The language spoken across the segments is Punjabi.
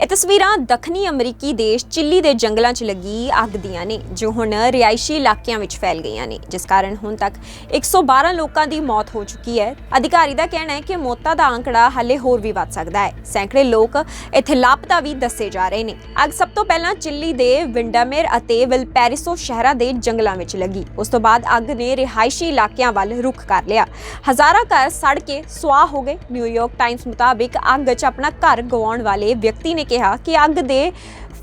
ਇਹ ਤਸਵੀਰਾਂ ਦੱਖਣੀ ਅਮਰੀਕੀ ਦੇਸ਼ ਚਿੱਲੀ ਦੇ ਜੰਗਲਾਂ 'ਚ ਲੱਗੀ ਅੱਗ ਦੀਆਂ ਨੇ, ਜੋ ਹੁਣ ਰਿਹਾਇਸ਼ੀ ਇਲਾਕਿਆਂ ਵਿੱਚ ਫੈਲ ਗਈਆਂ ਨੇ, ਜਿਸ ਕਾਰਨ ਹੁਣ ਤੱਕ 112 ਲੋਕਾਂ ਦੀ ਮੌਤ ਹੋ ਚੁੱਕੀ ਹੈ। ਅਧਿਕਾਰੀ ਦਾ ਕਹਿਣਾ ਹੈ ਕਿ ਮੌਤਾਂ ਦਾ ਅੰਕੜਾ ਹਲੇ ਹੋਰ ਵੀ ਵੱਧ ਸਕਦਾ ਹੈ। ਸੈਂਕੜੇ ਲੋਕ ਇੱਥੇ ਲਾਪਤਾ ਵੀ ਦੱਸੇ ਜਾ ਰਹੇ ਨੇ। ਅੱਗ ਸਭ ਤੋਂ ਪਹਿਲਾਂ ਚਿੱਲੀ ਦੇ ਵਿੰਡਾਮੇਰ ਅਤੇ ਵਿਲਪੈਰਿਸੋ ਸ਼ਹਿਰਾਂ ਦੇ ਜੰਗਲਾਂ ਵਿੱਚ ਲੱਗੀ। ਉਸ ਤੋਂ ਬਾਅਦ ਅੱਗ ਨੇ ਰਿਹਾਇਸ਼ੀ ਇਲਾਕਿਆਂ ਵੱਲ ਰੁਖ ਕਰ ਲਿਆ। ਹਜ਼ਾਰਾਂ ਘਰ ਸੜ ਕੇ ਸੁਆਹ ਹੋ ਗਏ। ਨਿਊਯਾਰਕ ਟਾਈਮਸ ਮੁਤਾਬਿਕ ਅੱਗ 'ਚ ਆਪਣਾ ਘਰ ਗਵਾਉਣ ਵਾਲੇ ਵਿਅਕਤੀ ਨੇ ਕਿਹਾ ਕਿ ਅੱਗ ਦੇ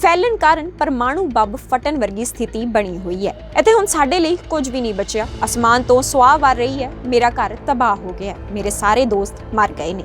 ਫੈਲਣ ਕਾਰਨ ਪਰਮਾਣੂ ਬੰਬ ਫਟਣ ਵਰਗੀ ਸਥਿਤੀ ਬਣੀ ਹੋਈ ਹੈ। ਅਤੇ ਹੁਣ ਸਾਡੇ ਲਈ ਕੁਝ ਵੀ ਨਹੀਂ ਬਚਿਆ। ਅਸਮਾਨ ਤੋਂ ਸੁਆਹ ਵਰ ਰਹੀ ਹੈ। ਮੇਰਾ ਘਰ ਤਬਾਹ ਹੋ ਗਿਆ ਮੇਰੇ ਸਾਰੇ ਦੋਸਤ ਮਰ ਗਏ ਨੇ।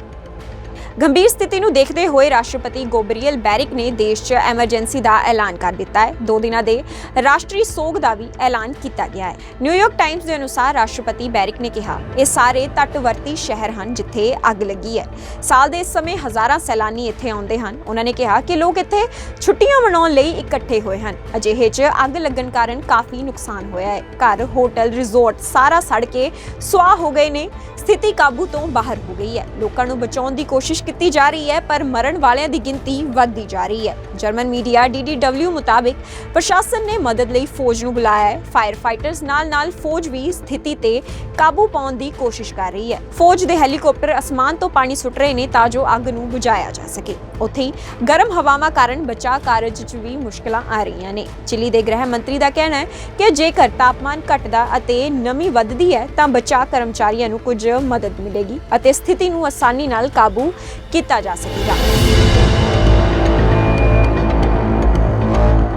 ਗੰਭੀਰ ਸਥਿਤੀ ਨੂੰ ਦੇਖਦੇ ਹੋਏ ਰਾਸ਼ਟਰਪਤੀ ਗੋਬਰੀਅਲ ਬੈਰਿਕ ਨੇ ਦੇਸ਼ 'ਚ ਐਮਰਜੈਂਸੀ ਦਾ ਐਲਾਨ ਕਰ ਦਿੱਤਾ ਹੈ। ਦੋ ਦਿਨਾਂ ਦੇ ਰਾਸ਼ਟਰੀ ਸੋਗ ਦਾ ਵੀ ਐਲਾਨ ਕੀਤਾ ਗਿਆ ਹੈ। ਨਿਊਯਾਰਕ ਟਾਈਮਸ ਦੇ ਅਨੁਸਾਰ ਰਾਸ਼ਟਰਪਤੀ ਬੈਰਿਕ ਨੇ ਕਿਹਾ, ਇਹ ਸਾਰੇ ਤੱਟਵਰਤੀ ਸ਼ਹਿਰ ਹਨ ਜਿੱਥੇ ਅੱਗ ਲੱਗੀ ਹੈ। ਸਾਲ ਦੇ ਇਸ ਸਮੇਂ ਹਜ਼ਾਰਾਂ ਸੈਲਾਨੀ ਇੱਥੇ ਆਉਂਦੇ ਹਨ। ਉਹਨਾਂ ਨੇ ਕਿਹਾ ਕਿ ਲੋਕ ਇੱਥੇ ਛੁੱਟੀਆਂ ਮਨਾਉਣ ਲਈ ਇਕੱਠੇ ਹੋਏ ਹਨ। ਅਜਿਹੇ 'ਚ ਅੱਗ ਲੱਗਣ ਕਾਰਨ ਕਾਫੀ ਨੁਕਸਾਨ ਹੋਇਆ ਹੈ। ਘਰ, ਹੋਟਲ, ਰਿਜ਼ੋਰਟ ਸਾਰਾ ਸੜ ਕੇ ਸੁਆਹ ਹੋ ਗਏ ਨੇ। ਸਥਿਤੀ ਕਾਬੂ ਤੋਂ ਬਾਹਰ ਹੋ ਗਈ ਹੈ। ਲੋਕਾਂ ਨੂੰ ਬਚਾਉਣ ਦੀ ਕੋਸ਼ਿਸ਼ ਕੀਤੀ ਜਾ ਰਹੀ ਹੈ, ਪਰ ਮਰਨ ਵਾਲਿਆਂ ਦੀ ਗਿਣਤੀ ਵੱਧਦੀ ਜਾ ਰਹੀ ਹੈ। ਜਰਮਨ ਮੀਡੀਆ DDW ਮੁਤਾਬਿਕ ਪ੍ਰਸ਼ਾਸਨ ਨੇ ਮਦਦ ਲਈ ਫੌਜ ਨੂੰ ਬੁਲਾਇਆ ਹੈ। ਫਾਇਰ ਫਾਈਟਰਸ ਨਾਲ-ਨਾਲ ਫੌਜ ਵੀ ਸਥਿਤੀ ਤੇ ਕਾਬੂ ਪਾਉਣ ਦੀ ਕੋਸ਼ਿਸ਼ ਕਰ ਰਹੀ ਹੈ। ਫੌਜ ਦੇ ਹੈਲੀਕਾਪਟਰ ਅਸਮਾਨ ਤੋਂ ਪਾਣੀ ਸੁੱਟ ਰਹੇ ਨੇ ਤਾਂ ਜੋ ਅੱਗ ਨੂੰ ਬੁਝਾਇਆ ਜਾ ਸਕੇ। ਉੱਥੇ ਹੀ ਗਰਮ ਹਵਾਵਾਂ ਕਾਰਨ ਬਚਾਅ ਕਾਰਜ 'ਚ ਵੀ ਮੁਸ਼ਕਲਾਂ ਆ ਰਹੀਆਂ ਨੇ। ਚਿਲੀ ਦੇ ਗ੍ਰਹਿ ਮੰਤਰੀ ਦਾ ਕਹਿਣਾ ਹੈ ਕਿ ਜੇਕਰ ਤਾਪਮਾਨ ਘਟਦਾ ਅਤੇ ਨਮੀ ਵੱਧਦੀ ਹੈ, ਤਾਂ ਬਚਾਅ ਕਰਮਚਾਰੀਆਂ ਨੂੰ ਕੁਝ ਮਦਦ ਮਿਲੇਗੀ ਅਤੇ ਸਥਿਤੀ ਨੂੰ ਆਸਾਨੀ ਨਾਲ ਕਾਬੂ ਕੀਤਾ ਜਾ ਸਕੇਗਾ।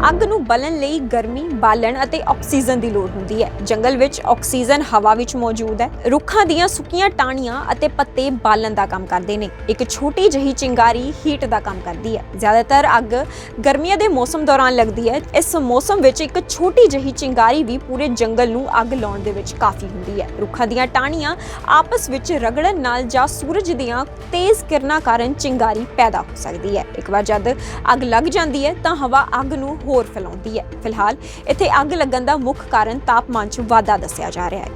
ਅੱਗ ਨੂੰ ਬਲਣ ਲਈ ਗਰਮੀ, ਬਾਲਣ ਅਤੇ ਆਕਸੀਜਨ ਦੀ ਲੋੜ ਹੁੰਦੀ ਹੈ। ਜੰਗਲ ਵਿੱਚ ਆਕਸੀਜਨ ਹਵਾ ਵਿੱਚ ਮੌਜੂਦ ਹੈ। ਰੁੱਖਾਂ ਦੀਆਂ ਸੁੱਕੀਆਂ ਟਾਹਣੀਆਂ ਅਤੇ ਪੱਤੇ ਬਾਲਣ ਦਾ ਕੰਮ ਕਰਦੇ ਨੇ। ਇੱਕ ਛੋਟੀ ਜਿਹੀ ਚਿੰਗਾਰੀ ਹੀਟ ਦਾ ਕੰਮ ਕਰਦੀ ਹੈ। ਜ਼ਿਆਦਾਤਰ ਅੱਗ ਗਰਮੀਆਂ ਦੇ ਮੌਸਮ ਦੌਰਾਨ ਲੱਗਦੀ ਹੈ। ਇਸ ਮੌਸਮ ਵਿੱਚ ਇੱਕ ਛੋਟੀ ਜਿਹੀ ਚਿੰਗਾਰੀ ਵੀ ਪੂਰੇ ਜੰਗਲ ਨੂੰ ਅੱਗ ਲਾਉਣ ਦੇ ਵਿੱਚ ਕਾਫੀ ਹੁੰਦੀ ਹੈ। ਰੁੱਖਾਂ ਦੀਆਂ ਟਾਹਣੀਆਂ ਆਪਸ ਵਿੱਚ ਰਗੜਨ ਨਾਲ ਜਾਂ ਸੂਰਜ ਦੀਆਂ ਤੇਜ਼ ਕਿਰਨਾਂ ਕਾਰਨ ਚਿੰਗਾਰੀ ਪੈਦਾ ਹੋ ਸਕਦੀ ਹੈ। ਇੱਕ ਵਾਰ ਜਦ ਅੱਗ ਲੱਗ ਜਾਂਦੀ ਹੈ ਤਾਂ ਹਵਾ ਅੱਗ ਨੂੰ ਹੋਰ ਫੈਲਾਉਂਦੀ ਹੈ। ਫਿਲਹਾਲ, ਇੱਥੇ ਅੱਗ ਲੱਗਣ ਦਾ ਮੁੱਖ ਕਾਰਨ ਤਾਪਮਾਨ 'ਚ ਵਾਧਾ ਦੱਸਿਆ ਜਾ ਰਿਹਾ ਹੈ।